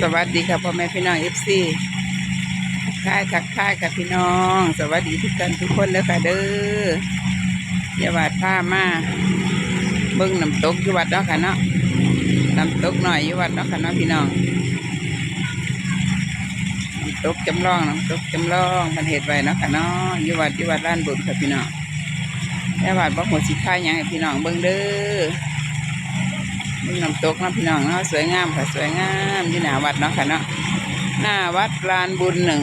สวัสดีค่ะพ่อแม่พี่น้องเอฟซีทักทายทักทายค่ะพี่น้อง สวัสดีทุกท่านทุกคนเลยค่ะเด้ออย่าวาดผ้ามาเบิ้งน้ำตกอยู่วัดเนาะค่ะเนาะน้ำตกหน่อยอยู่วัดเนาะค่ะเนาะพี่น้องน้ำตกจำลองน้ำตกจำลองมันเหตุไว้เนาะค่ะเนาะอยู่วัดอยู่วัดล้านบุญค่ะพี่น้องอย่าวาดบ่หัวสิค่ายยังพี่น้องเบิ้งเด้อ นี่น้ำตกนะพี่น้องเนาะสวยงามค่ะสวยงามที่หน้าวัดเนาะค่ะเนาะหน้าวัดลานบุญหนึ่ง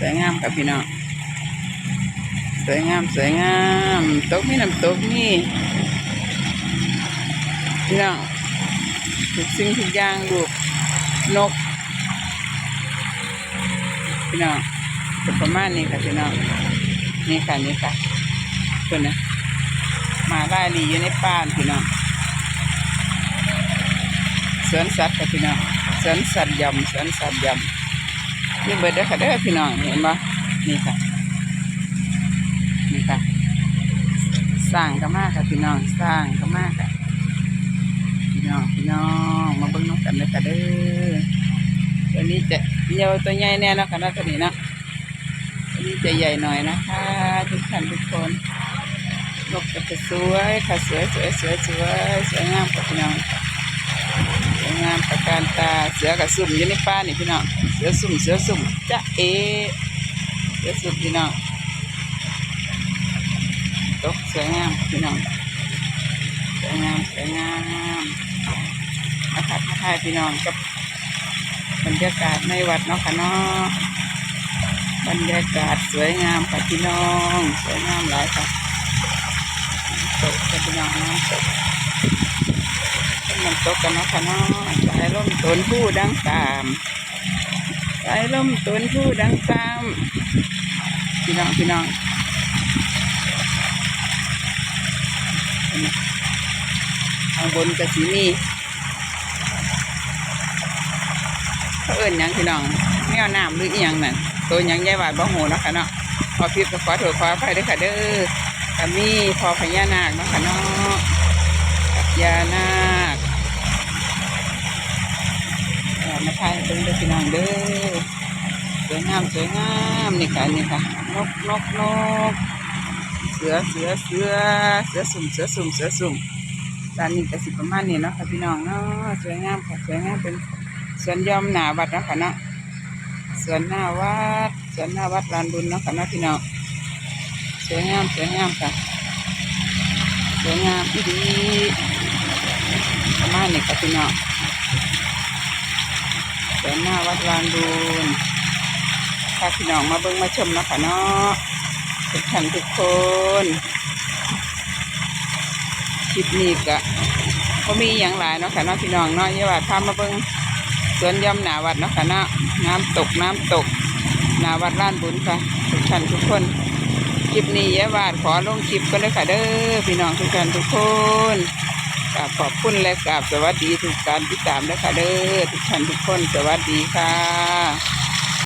สวยงามค่ะพี่น้องสวยงามสวยงามตกมีน้ำตกนี่พี่น้องทุกสิ่งทุกอย่างลูกนก พี่น้องประมาณนี้ค่ะพี่น้องนี่ค่ะนี่ค่ะคนนะมาได้ลีอยู่ในป่านพี่น้อง สวนสัตว์ค่ะพี่น้องสวนสัตว์ยำสวนสัตว์ยำนี่เบิดเด้อค่ะเด้อพี่น้องเห็นปะนี่ค่ะนี่ค่ะสร้างก็มากค่ะพี่น้องสร้างก็มากค่ะพี่น้องพี่น้องมาเบิ่งน้องกันเลยค่ะเด้อตัวนี้จะเยาวตัวใหญ่แน่นะค่ะเนาะตัวนี้นะตัวนี้จะใหญ่หน่อยนะคะทุกท่านทุกคนนกก็จะสวยค่ะสวยสวยสวยสวยสวยงามค่ะพี่น้อง งามประการตาเสือกับสุ่มอยู่ในป่านี่พี่น้องเสือสุ่มเสือสุ่มจะเอเสือสุ่มพี่น้องตกสวยงามพี่น้องสวยงามสวยงามมาทักทายพี่น้องกับบรรยากาศในวัดเนาะค่ะเนาะบรรยากาศสวยงามค่ะพี่น้อง สวยงามหลายค่ะตกค่ะพี่น้องน้ำตก มันตกกันเนาะค่ะเนาะสายล่มตนผู้ดังตามสายลมตนผู้ดังตามพี่น้องพี่น้องเห็นไหมข้างบนกระสีมีเขาเอิ้นยังพี่น้องแมวน้ำหรืออีหยังนั่นตัวยังใหญ่หวาดบ่หูเนาะค่ะเนาะขอพิดก็ขอโทษขออภัยด้วยค่ะเด้อก็มีพอพญานาคเนาะค่ะเนาะกับยานาค เอ่อมาถ่ายเป็นพี่น้องเด้อสวยงามสวยงามนี่ค่ะนี่ค่ะนกนกนกเสือเสือเสือเสือสุ่มเสือสุ่มเสือสุ่มด้านนี้ก็สิประมาณนี้เนาะค่ะพี่น้องเนาะสวยงามค่ะสวยงามเป็นสวนยอมหนาวัดเนาะค่ะเนาะสวนหน้าวัดสวนหน้าวัดลานบุญเนาะค่ะเนาะพี่น้องสวยงามสวยงามค่ะสวยงามอีดีประมาณนี้ค่ะพี่น้อง เดินหน้าวัดลานบุญพาพี่น้องมาเบิ่งมาชมเนาะคะเนาะทุกท่านทุกคนคลิปนี้ก็ก็มีอย่างหลายเนาะค่ะเนาะพี่น้องเนาะยี่ว่าพามาเบิ่งสวนย่อมหนาวัดเนาะค่ะเนาะน้ำตกน้ำตกหนาวัดลานบุญค่ะทุกท่านทุกคนคลิปนี้ยี่ว่าขอลงคลิปกันเลยค่ะเด้อพี่น้องทุกท่านทุกคน กราบขอบคุณและกราบสวัสดีทุกการติดตามนะคะเด้อทุกท่านทุกคนสวัสดีค่ะ